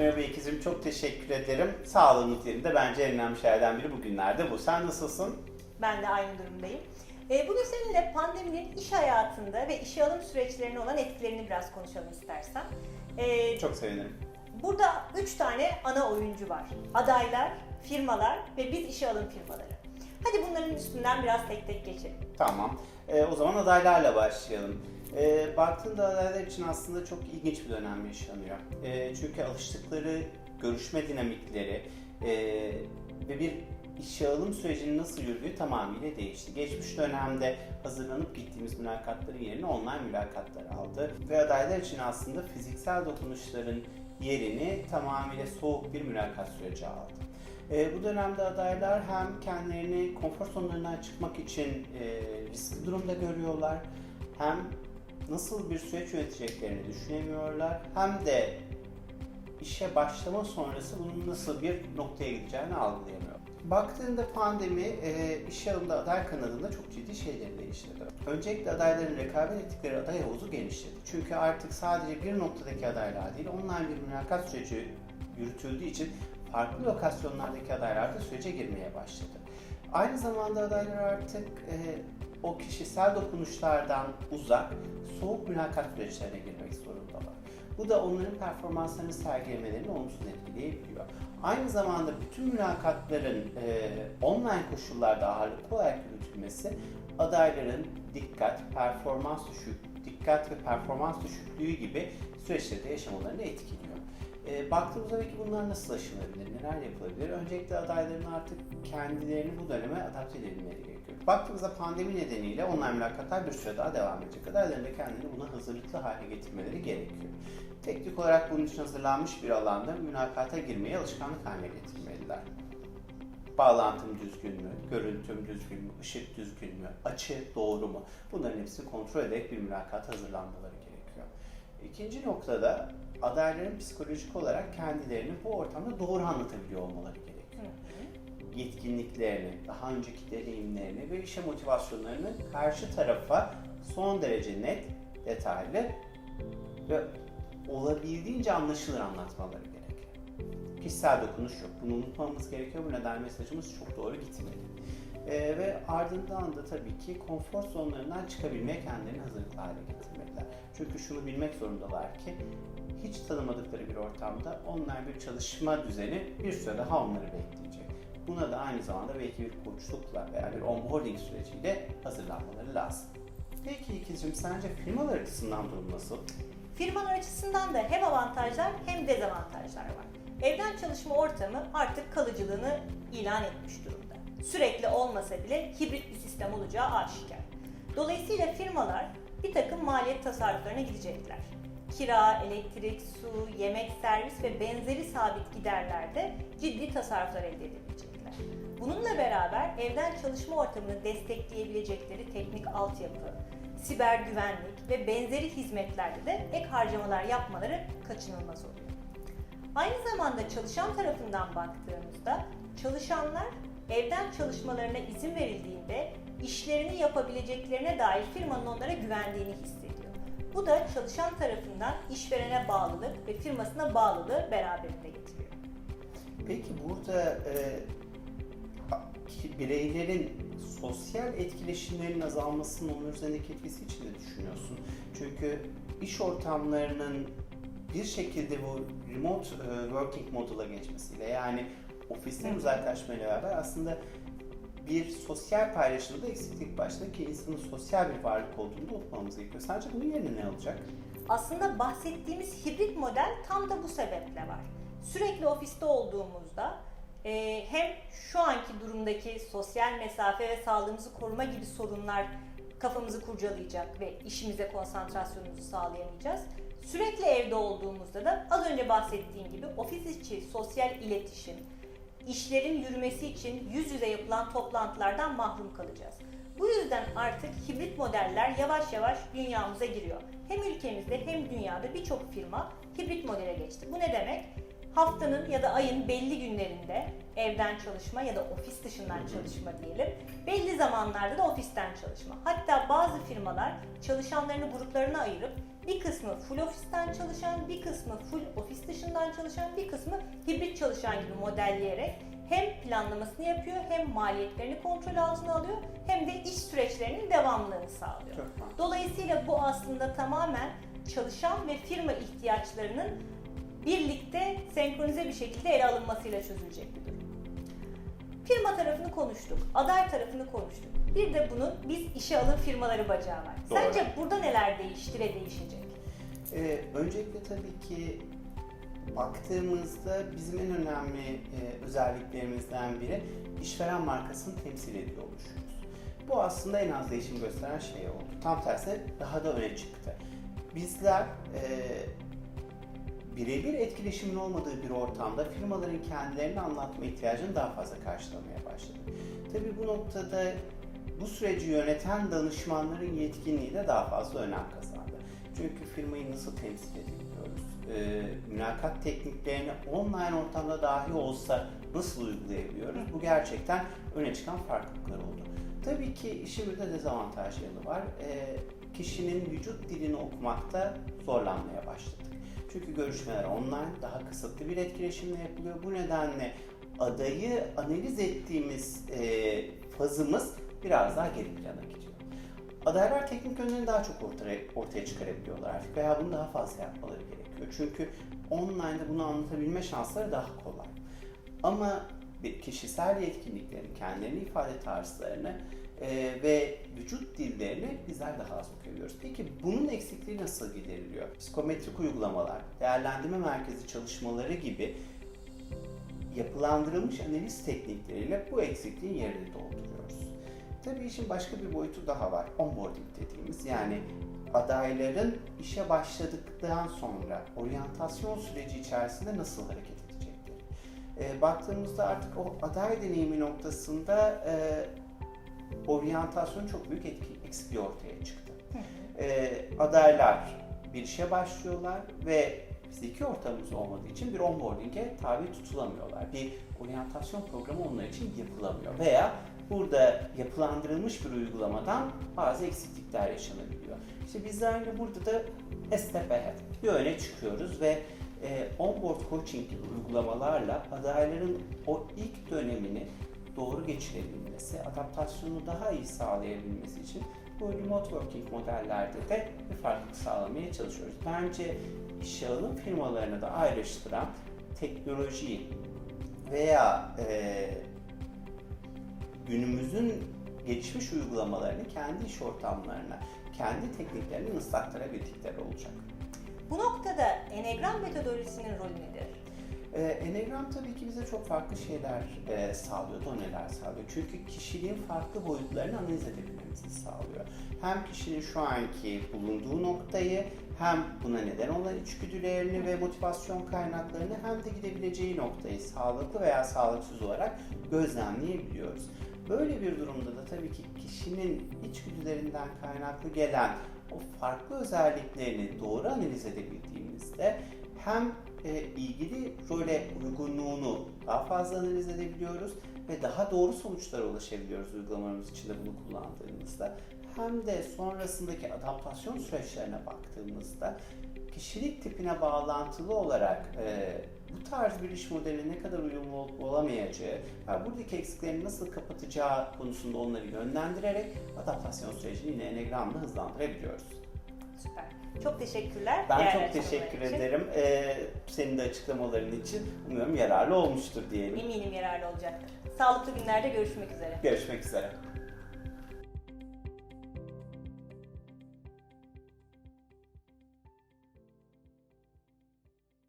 Merhaba ikizim, çok teşekkür ederim. Sağlığımız yerinde bence en önemli şeylerden biri bugünlerde bu. Sen nasılsın? Ben de aynı durumdayım. Ee, bugün seninle pandeminin iş hayatında ve işe alım süreçlerine olan etkilerini biraz konuşalım istersen. Ee, Çok sevinirim. burada üç tane ana oyuncu var. Adaylar, firmalar ve biz işe alım firmaları. Hadi bunların üstünden biraz tek tek geçelim. Tamam. Ee, o zaman adaylarla başlayalım. Ee, baktığında adaylar için aslında çok ilginç bir dönem yaşanıyor. Ee, çünkü alıştıkları görüşme dinamikleri e, ve bir işe alım sürecinin nasıl yürüdüğü tamamıyla değişti. Geçmiş dönemde hazırlanıp gittiğimiz mülakatların yerini online mülakatlar aldı. Ve adaylar için aslında fiziksel dokunuşların yerini tamamıyla soğuk bir mülakat süreci aldı. E, bu dönemde adaylar hem kendilerini konfor zonlarından çıkmak için e, riskli durumda görüyorlar, hem nasıl bir süreç yöneteceklerini düşünemiyorlar, hem de işe başlama sonrası bunun nasıl bir noktaya gideceğini algılayamıyor. Baktığında pandemi e, iş alımda aday kanadında çok ciddi şeyleri değiştirdi. Öncelikle adayların rekabet ettikleri aday havuzu genişledi. Çünkü artık sadece bir noktadaki adaylar değil, online bir mülakat süreci yürütüldüğü için farklı lokasyonlardaki adaylar da sürece girmeye başladı. Aynı zamanda adaylar artık e, o kişisel dokunuşlardan uzak, soğuk mülakat süreçlerine girmek zorundalar. Bu da onların performanslarını sergilemelerini olumsuz etkileyebiliyor. Aynı zamanda bütün mülakatların e, online koşullarda ağırlıklı olarak yürütülmesi adayların dikkat, performans düşük, dikkat ve performans düşüklüğü gibi süreçleri de yaşamalarını etkiliyor. E, baktığımızda peki bunlar nasıl aşılabilir, neler yapılabilir? Öncelikle adayların artık kendilerini bu döneme adapte edilmeleri gerekiyor. Baktığımızda pandemi nedeniyle online mülakatlar bir süre daha devam edecek. Adayların da kendini buna hazırlıklı hale getirmeleri gerekiyor. Teknik olarak bunun için hazırlanmış bir alanda mülakata girmeyi alışkanlık haline getirmeliler. Bağlantım düzgün mü, görüntüm düzgün mü, ışık düzgün mü, açı doğru mu? Bunların hepsini kontrol ederek bir mülakat hazırlanmaları gerekiyor. İkinci noktada adayların psikolojik olarak kendilerini bu ortamda doğru anlatabiliyor olmaları gerekiyor. Yetkinliklerini, daha önceki deneyimlerini ve işe motivasyonlarını karşı tarafa son derece net, detaylı ve olabildiğince anlaşılır anlatmaları gerekiyor. Kişisel dokunuş yok. Bunu unutmamamız gerekiyor. Bu nedenle mesajımız çok doğru gitmeli. Ee, ve ardından da tabii ki konfor zonlarından çıkabilmeye kendilerini hazırlıklı hale getirmeliler. Çünkü şunu bilmek zorundalar ki hiç tanımadıkları bir ortamda online bir çalışma düzeni bir süre daha onları bekleyecek. Buna da aynı zamanda belki bir koçlukla veya bir onboarding süreciyle hazırlanmaları lazım. Peki ikizim sence firmalar açısından durum nasıl? Firmalar açısından da hem avantajlar hem dezavantajlar var. Evden çalışma ortamı artık kalıcılığını ilan etmiş durumda. Sürekli olmasa bile hibrit bir sistem olacağı aşikar. Dolayısıyla firmalar bir takım maliyet tasarruflarına gidecekler. Kira, elektrik, su, yemek, servis ve benzeri sabit giderlerde ciddi tasarruflar elde edebilecekler. Bununla beraber evden çalışma ortamını destekleyebilecekleri teknik altyapı, siber güvenlik ve benzeri hizmetlerde de ek harcamalar yapmaları kaçınılmaz oluyor. Aynı zamanda çalışan tarafından baktığımızda çalışanlar evden çalışmalarına izin verildiğinde işlerini yapabileceklerine dair firmanın onlara güvendiğini hissediyor. Bu da çalışan tarafından işverene bağlılık ve firmasına bağlılığı beraberinde getiriyor. Peki burada e, bireylerin sosyal etkileşimlerinin azalmasının onun üzerindeki etkisi için de düşünüyorsun. Çünkü iş ortamlarının bir şekilde bu remote e, working modula geçmesiyle yani ofisten uzaklaşmayla beraber aslında bir sosyal paylaşımda eksiklik başladı ki insanın sosyal bir varlık olduğunu da unutmamamız gerekiyor. Sence bunun yerine ne alacak? Aslında bahsettiğimiz hibrit model tam da bu sebeple var. Sürekli ofiste olduğumuzda e, hem şu anki durumdaki sosyal mesafe ve sağlığımızı koruma gibi sorunlar kafamızı kurcalayacak ve işimize konsantrasyonumuzu sağlayamayacağız. Sürekli evde olduğumuzda da az önce bahsettiğim gibi ofis içi sosyal iletişim, işlerin yürümesi için yüz yüze yapılan toplantılardan mahrum kalacağız. Bu yüzden artık hibrit modeller yavaş yavaş dünyamıza giriyor. Hem ülkemizde hem dünyada birçok firma hibrit modele geçti. Bu ne demek? Haftanın ya da ayın belli günlerinde evden çalışma ya da ofis dışından çalışma diyelim. Belli zamanlarda da ofisten çalışma. Hatta bazı firmalar çalışanlarını gruplarına ayırıp bir kısmı full ofisten çalışan, bir kısmı full ofis dışından çalışan, bir kısmı hibrit çalışan gibi modelleyerek hem planlamasını yapıyor, hem maliyetlerini kontrol altına alıyor, hem de iş süreçlerinin devamlılığını sağlıyor. Dolayısıyla bu aslında tamamen çalışan ve firma ihtiyaçlarının birlikte senkronize bir şekilde ele alınmasıyla çözülecek bir durum. Firma tarafını konuştuk, aday tarafını konuştuk. Bir de bunun biz işe alın firmaları bacağı var. Doğru. Sence burada neler değişti ve değişecek? Ee, öncelikle tabii ki baktığımızda bizim en önemli e, özelliklerimizden biri işveren markasını temsil ediyor oluşumuz. Bu aslında en az değişim gösteren şey oldu. Tam tersine daha da öne çıktı. Bizler e, birebir etkileşimin olmadığı bir ortamda firmaların kendilerini anlatma ihtiyacını daha fazla karşılamaya başladık. Tabii bu noktada bu süreci yöneten danışmanların yetkinliği de daha fazla önem kazandı. Çünkü firmayı nasıl temsil edebiliyoruz? Ee, mülakat tekniklerini online ortamda dahi olsa nasıl uygulayabiliyoruz? Bu gerçekten öne çıkan farklılıklar oldu. Tabii ki işin bir de dezavantaj yanı var. Ee, kişinin vücut dilini okumakta zorlanmaya başladık. Çünkü görüşmeler online, daha kısıtlı bir etkileşimle yapılıyor. Bu nedenle adayı analiz ettiğimiz e, fazımız biraz daha geri plana gidiyor. Adaylar teknik yönlerini daha çok ortaya, ortaya çıkarabiliyorlar artık veya bunu daha fazla yapmaları gerekiyor. Çünkü online'da bunu anlatabilme şansları daha kolay. Ama bir kişisel yetkinliklerini, kendilerini ifade tarzlarını e, ve bizler daha az okuyabiliyoruz. Peki bunun eksikliği nasıl gideriliyor? Psikometrik uygulamalar, değerlendirme merkezi çalışmaları gibi yapılandırılmış analiz teknikleriyle bu eksikliğin yerini dolduruyoruz. Tabii işin başka bir boyutu daha var. Onboarding dediğimiz yani adayların işe başladıktan sonra oryantasyon süreci içerisinde nasıl hareket edecekleri. E, baktığımızda artık o aday deneyimi noktasında e, oryantasyonun çok büyük etki, eksikliği ortaya çıktı. E, adaylar bir işe başlıyorlar ve fiziki ortamımız olmadığı için bir onboarding'e tabi tutulamıyorlar. Bir oryantasyon programı onlar için yapılamıyor veya burada yapılandırılmış bir uygulamadan bazı eksiklikler yaşanabiliyor. İşte bizler de burada da a step ahead bir öne çıkıyoruz ve e, onboard coaching gibi uygulamalarla adayların o ilk dönemini doğru geçirebilmesi, adaptasyonu daha iyi sağlayabilmesi için bu remote working modellerde de bir farklılık sağlamaya çalışıyoruz. Bence işe alım firmalarını da ayrıştıran teknolojiyi veya e, günümüzün gelişmiş uygulamalarını kendi iş ortamlarına, kendi tekniklerini nasıl aktarabildikleri olacak. Bu noktada Enneagram metodolojisinin rolü nedir? Ee, Enneagram tabii ki bize çok farklı şeyler e, sağlıyor, doneler sağlıyor. Çünkü kişiliğin farklı boyutlarını analiz edebilmemizi sağlıyor. Hem kişinin şu anki bulunduğu noktayı, hem buna neden olan içgüdülerini ve motivasyon kaynaklarını hem de gidebileceği noktayı sağlıklı veya sağlıksız olarak gözlemleyebiliyoruz. Böyle bir durumda da tabii ki kişinin içgüdülerinden kaynaklı gelen o farklı özelliklerini doğru analiz edebildiğimizde hem e, ilgili role uygunluğunu daha fazla analiz edebiliyoruz ve daha doğru sonuçlara ulaşabiliyoruz uygulamalarımız içinde bunu kullandığımızda. Hem de sonrasındaki adaptasyon süreçlerine baktığımızda kişilik tipine bağlantılı olarak e, bu tarz bir iş modeli ne kadar uyumlu olup olamayacağı, yani buradaki eksiklerini nasıl kapatacağı konusunda onları yönlendirerek adaptasyon sürecini yine Enneagram'la hızlandırabiliyoruz. Süper. Çok teşekkürler. Ben değerli çok teşekkür için. ederim. Ee, senin de açıklamaların için umuyorum yararlı olmuştur diyelim. Eminim yararlı olacaktır. Sağlıklı günlerde görüşmek üzere. Görüşmek üzere.